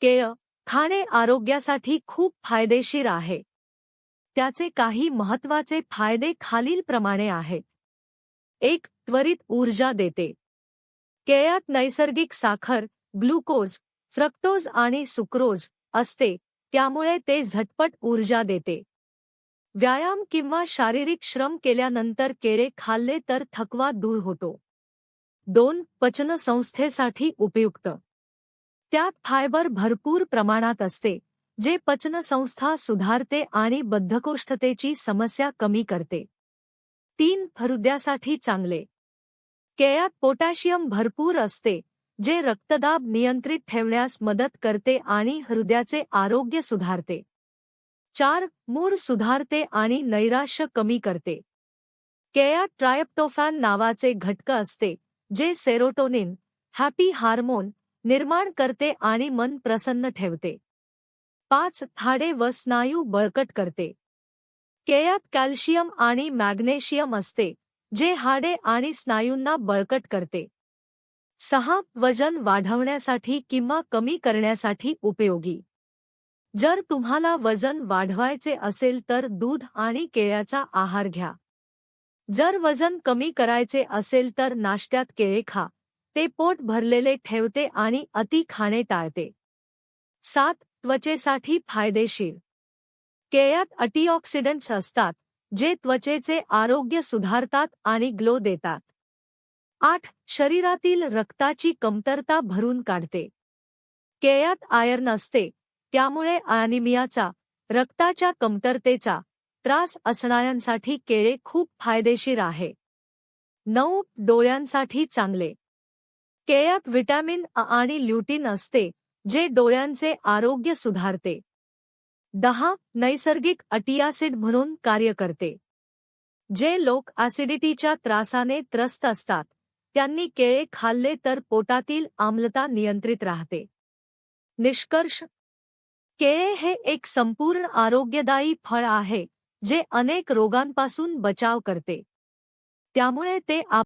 केळ खाणे आरोग्यासाठी खूप फायदेशीर आहे. त्याचे काही महत्त्वाचे फायदे खालीलप्रमाणे आहेत. एक त्वरित ऊर्जा देते. केळ्यात नैसर्गिक साखर ग्लुकोज फ्रक्टोज आणि सुक्रोज असते त्यामुळे ते झटपट ऊर्जा देते. व्यायाम किंवा शारीरिक श्रम केल्यानंतर केळे खाल्ले तर थकवा दूर होतो. दोन पचनसंस्थेसाठी उपयुक्त. त्यात फायबर भरपूर प्रमाणात असते जे पचनसंस्था सुधारते आणि बद्धकोष्ठतेची समस्या कमी करते. तीन हृदयासाठी चांगले. केळ्यात पोटॅशियम भरपूर असते जे रक्तदाब नियंत्रित ठेवण्यास मदत करते आणि हृदयाचे आरोग्य सुधारते. चार मूड सुधारते आणि नैराश्य कमी करते. केळ्यात ट्रायप्टोफॅन नावाचे घटक असते जे सेरोटोनिन हॅपी हार्मोन निर्माण करते आणि मन प्रसन्न ठेवते. पाच हाडे व स्नायू बळकट करते. केळ्यात कॅल्शियम आणि मॅग्नेशियम असते जे हाडे आणि स्नायूंना बळकट करते. सहा वजन वाढवण्यासाठी किंवा कमी करण्यासाठी उपयोगी. जर तुम्हाला वजन वाढवायचे असेल तर दूध आणि केळ्याचा आहार घ्या. जर वजन कमी करायचे असेल तर नाश्त्यात केळे खा. ते पोट भरलेले ठेवते आणि अति खाणे टाळते. सात त्वचेसाठी फायदेशीर. केळ्यात अँटीऑक्सिडंट्स असतात जे त्वचेचे आरोग्य सुधारतात आणि ग्लो देतात. आठ शरीरातील रक्ताची कमतरता भरून काढते. केळ्यात आयर्न असते त्यामुळे अॅनिमियाचा रक्ताच्या कमतरतेचा त्रास असणाऱ्यांसाठी केळे खूप फायदेशीर आहे. नऊ डोळ्यांसाठी चांगले. केळ्यात व्हिटॅमिन अ आणि ल्युटिन असते जे डोळ्यांचे आरोग्य सुधारते. दहा नैसर्गिक अटियासिड म्हणून कार्य करते. जे लोक ॲसिडिटीच्या त्रासाने त्रस्त असतात त्यांनी केळे खाल्ले तर पोटातील आम्लता नियंत्रित राहते. निष्कर्ष केळे हे एक संपूर्ण आरोग्यदायी फळ आहे जे अनेक रोगांपासून बचाव करते. त्यामुळे ते आप